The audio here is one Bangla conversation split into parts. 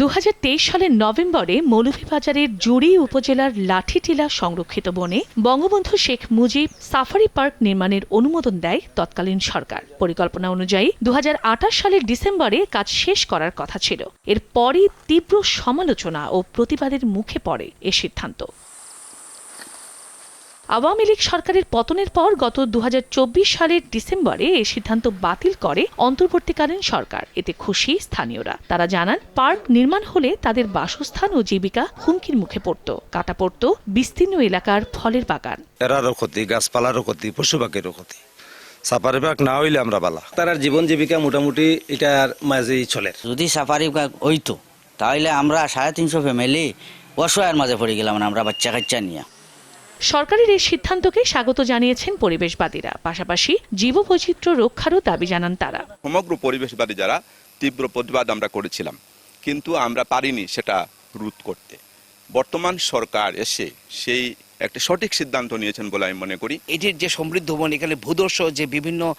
দু হাজার তেইশ সালের নভেম্বরে মৌলভীবাজারের জুড়ি উপজেলার লাঠিটিলা সংরক্ষিত বনে বঙ্গবন্ধু শেখ মুজিব সাফারি পার্ক নির্মাণের অনুমোদন দেয় তৎকালীন সরকার। পরিকল্পনা অনুযায়ী দুহাজার আঠাশ সালের ডিসেম্বরে কাজ শেষ করার কথা ছিল। এরপরই তীব্র সমালোচনা ও প্রতিবাদের মুখে পড়ে এ সিদ্ধান্ত। আওয়ামী লীগ সরকারের পতনের পর গত দু হাজার চব্বিশ সালের ডিসেম্বরে এ সিদ্ধান্ত বাতিল করে অন্তর্বর্তীকালীন সরকার। এতে খুশি স্থানীয়রা। তারা জানান পার্ক নির্মাণ হলে তাদের বাসস্থান ও জীবিকা হুমকির মুখে পড়ত। কাটা পড়ত বিস্তীর্ণ এলাকার ফলের বাগান। এরারও ক্ষতি গাছপালারও ক্ষতি পশু পাখিরও ক্ষতি। সাপারি বাগ না হইলে আমরা বালা। তার জীবন জীবিকা মোটামুটি এটার মাঝেই চলে। যদি সাফারি পার্ক হইতো তাহলে আমরা সাড়ে তিনশো ফ্যামিলি অসহায়ের মাঝে পড়ে গেলাম না আমরা বাচ্চা কাচ্চা নিয়ে। সরকারের এই সিদ্ধান্তকে স্বাগত জানিয়েছেন পরিবেশবাদীরা। পাশাপাশি জীববৈচিত্র্য রক্ষারও দাবি জানান তারা। সমগ্র পরিবেশবাদী যারা তীব্র প্রতিবাদ আমরা করেছিলাম, কিন্তু আমরা পারিনি সেটা রোধ করতে। বর্তমান সরকার এসে সেই একটা সঠিক সিদ্ধান্ত নিয়েছেন বলে আমি মনে করি। এটির যে সমৃদ্ধ বন এখানে ভূদর্শ যে বিভিন্ন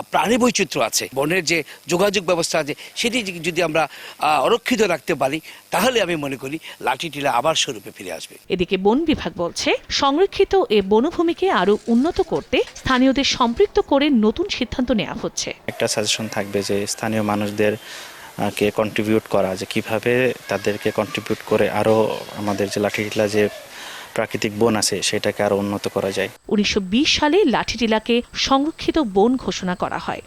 প্রাণী বৈচিত্র্য আছে বনের যে যোগাযোগ ব্যবস্থা আছে সেটি যদি- যদি আমরা অরক্ষিত রাখতে পারি তাহলে আমি মনে করি লাঠিটিলা আবার স্বরূপে ফিরে আসবে। এদিকে বন বিভাগ বলছে সংরক্ষিত এ বনভূমিকে আরও উন্নত করতে স্থানীয়দের সম্পৃক্ত করে নতুন সিদ্ধান্ত নেওয়া হচ্ছে। একটা সাজেশন থাকবে যে স্থানীয় মানুষদের কে কন্ট্রিবিউট করা যে কীভাবে তাদেরকে কন্ট্রিবিউট করে আরও আমাদের যে লাঠিটিলা যে প্রাকৃতিক বন আছে, সেটাকে আরও উন্নত করা যায়। উনিশশো বিশ সালে লাঠিটিলাকে সংরক্ষিত বন ঘোষণা করা হয়।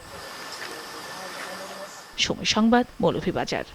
সময় সংবাদ, মৌলভীবাজার।